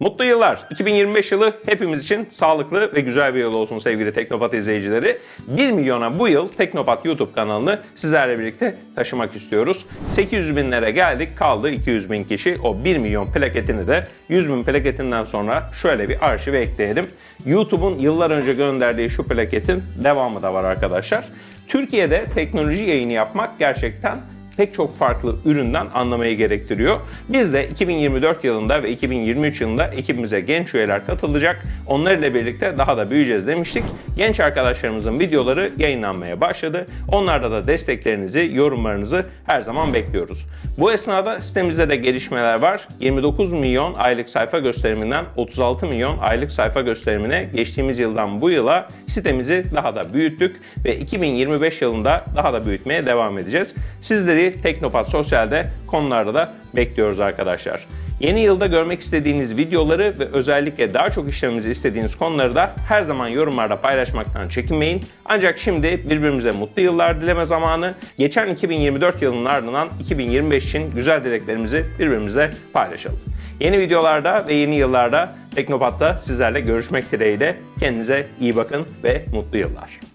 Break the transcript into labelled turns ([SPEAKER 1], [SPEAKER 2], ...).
[SPEAKER 1] Mutlu yıllar. 2025 yılı hepimiz için sağlıklı ve güzel bir yıl olsun sevgili Teknopat izleyicileri. 1 milyona bu yıl Teknopat YouTube kanalını sizlerle birlikte taşımak istiyoruz. 800 binlere geldik kaldı 200 bin kişi. O 1 milyon plaketini de 100 bin plaketinden sonra şöyle bir arşive ekleyelim. YouTube'un yıllar önce gönderdiği şu plaketin devamı da var arkadaşlar. Türkiye'de teknoloji yayını yapmak gerçekten pek çok farklı üründen anlamayı gerektiriyor. Biz de 2024 yılında ve 2023 yılında ekibimize genç üyeler katılacak. Onlarla birlikte daha da büyüyeceğiz demiştik. Genç arkadaşlarımızın videoları yayınlanmaya başladı. Onlarda da desteklerinizi, yorumlarınızı her zaman bekliyoruz. Bu esnada sitemizde de gelişmeler var. 29 milyon aylık sayfa gösteriminden 36 milyon aylık sayfa gösterimine geçtiğimiz yıldan bu yıla sitemizi daha da büyüttük ve 2025 yılında daha da büyütmeye devam edeceğiz. Sizleri Teknopat Sosyal'de konularda da bekliyoruz arkadaşlar. Yeni yılda görmek istediğiniz videoları ve özellikle daha çok işlememizi istediğiniz konuları da her zaman yorumlarda paylaşmaktan çekinmeyin. Ancak şimdi birbirimize mutlu yıllar dileme zamanı. Geçen 2024 yılının ardından 2025 için güzel dileklerimizi birbirimize paylaşalım. Yeni videolarda ve yeni yıllarda Teknopat'ta sizlerle görüşmek dileğiyle. Kendinize iyi bakın ve mutlu yıllar.